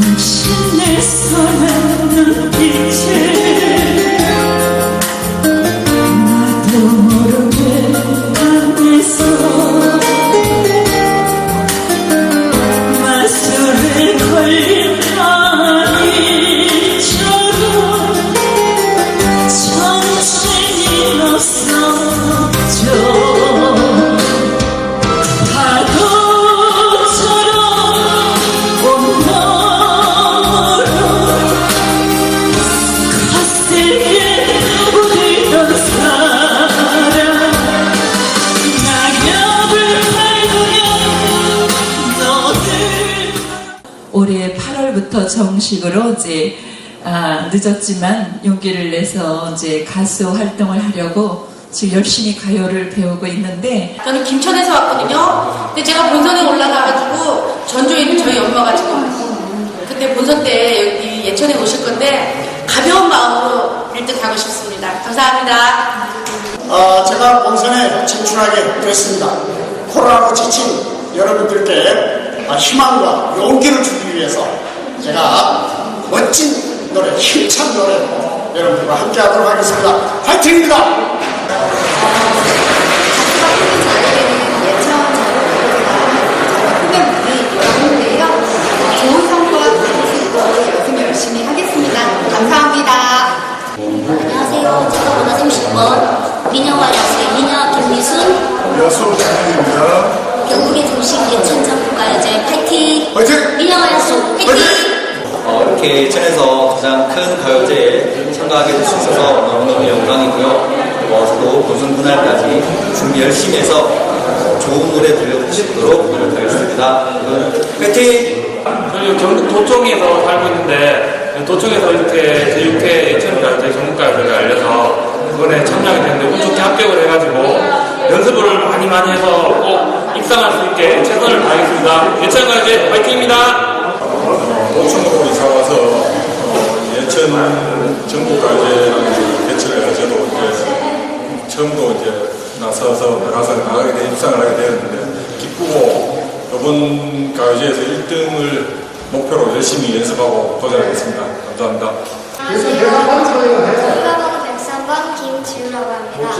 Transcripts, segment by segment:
당신의 선한 눈빛에 나도 8월부터 정식으로 이제 아, 늦었지만 용기를 내서 이제 가수 활동을 하려고 지금 열심히 가요를 배우고 있는데 저는 김천에서 왔거든요. 근데 제가 본선에 올라가가지고 전주에 있는 저희 엄마가 지금 그때 본선 때 여기 예천에 오실 건데 가벼운 마음으로 1등 가고 싶습니다. 감사합니다. 어, 제가 본선에 진출하게 됐습니다. 코로나로 지친 여러분들께 아, 희망과 용기를 주기 위해서 제가 멋진 노래, 힘찬 노래로 여러분들과 함께 하도록 하겠습니다. 파이팅입니다! 좋은 성과 거둘 수 있도록 열심히 열심히 하겠습니다. 감사합니다. 안녕하세요. 제가 원하는 30번 미녀와 야수의 미녀 김미순 여수 장현입니다. 경북의 중심 예천 전국가요제 이렇게 예천에서 가장 큰 가요제에 참가하게 될 수 있어서 너무너무 영광이고요. 어, 저도 본선 그날까지 준비 열심히 해서 좋은 노래 들려드릴 수 있도록 노력하겠습니다. 여러분, 화이팅! 저는 경북 도청에서 살고 있는데 도청에서 이렇게 제6회 예천가요제 전국가요제가 알려서 그번에 참여하게 됐는데 운 좋게 합격을 해가지고 연습을 많이 많이 해서 꼭 입상할 수 있게 최선을 다하겠습니다. 예천가요제 화이팅입니다. 예천 전국가요제라는 개최를 해가지고 이제 처음으로 이제 나서서 나가서 나가게 돼 입상을 하게 되었는데 기쁘고 이번 가요제에서 1등을 목표로 열심히 연습하고 도전하겠습니다. 감사합니다. 수가번호 103번 김지우라고 합니다.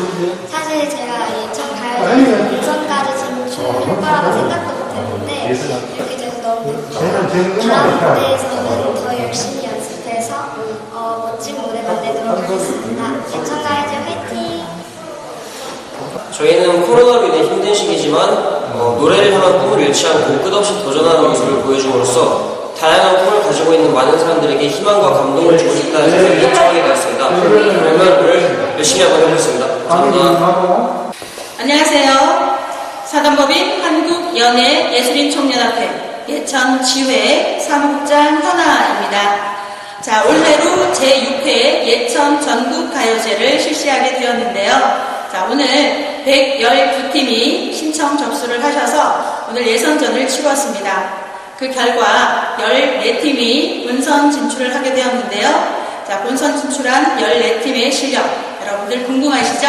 사실 제가 예천 가요제 본선까지 진출할 거라고 생각도 못했는데 이렇게 돼서 너무 기쁘고 다음 무대에서는 더 열심히 저희는 코로나로 인해 힘든 시기지만 어, 노래를 향한 꿈을 잃지 않고 끝없이 도전하는 모습을 보여줌으로써 다양한 꿈을 가지고 있는 많은 사람들에게 희망과 감동을 주고 싶다는 생각이 인정하게 되었습니다. 그러면 오늘 열심히 한번 해보겠습니다. 감사합니다. 안녕하세요. 사단법인 한국연예예술인 총연합회 예천 지회 사무국장 현아입니다. 자, 올해로 제6회 예천 전국가요제를 실시하게 되었는데요. 자, 오늘 112팀이 신청 접수를 하셔서 오늘 예선전을 치루었습니다. 그 결과 14팀이 본선 진출을 하게 되었는데요. 자, 본선 진출한 14팀의 실력, 여러분들 궁금하시죠?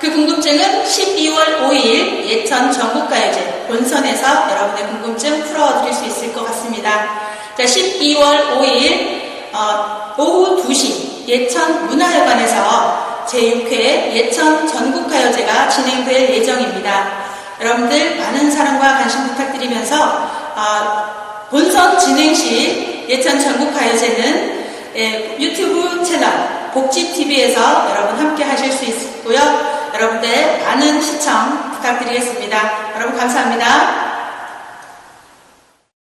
그 궁금증은 12월 5일 예천 전국가요제 본선에서 여러분의 궁금증 풀어드릴 수 있을 것 같습니다. 자, 12월 5일 어, 오후 2시 예천 문화회관에서 제6회 예천 전국가요제가 진행될 예정입니다. 여러분들 많은 사랑과 관심 부탁드리면서 어, 본선 진행 시 예천 전국가요제는 예, 유튜브 채널 복지TV에서 여러분 함께 하실 수 있고요. 여러분들 많은 시청 부탁드리겠습니다. 여러분 감사합니다.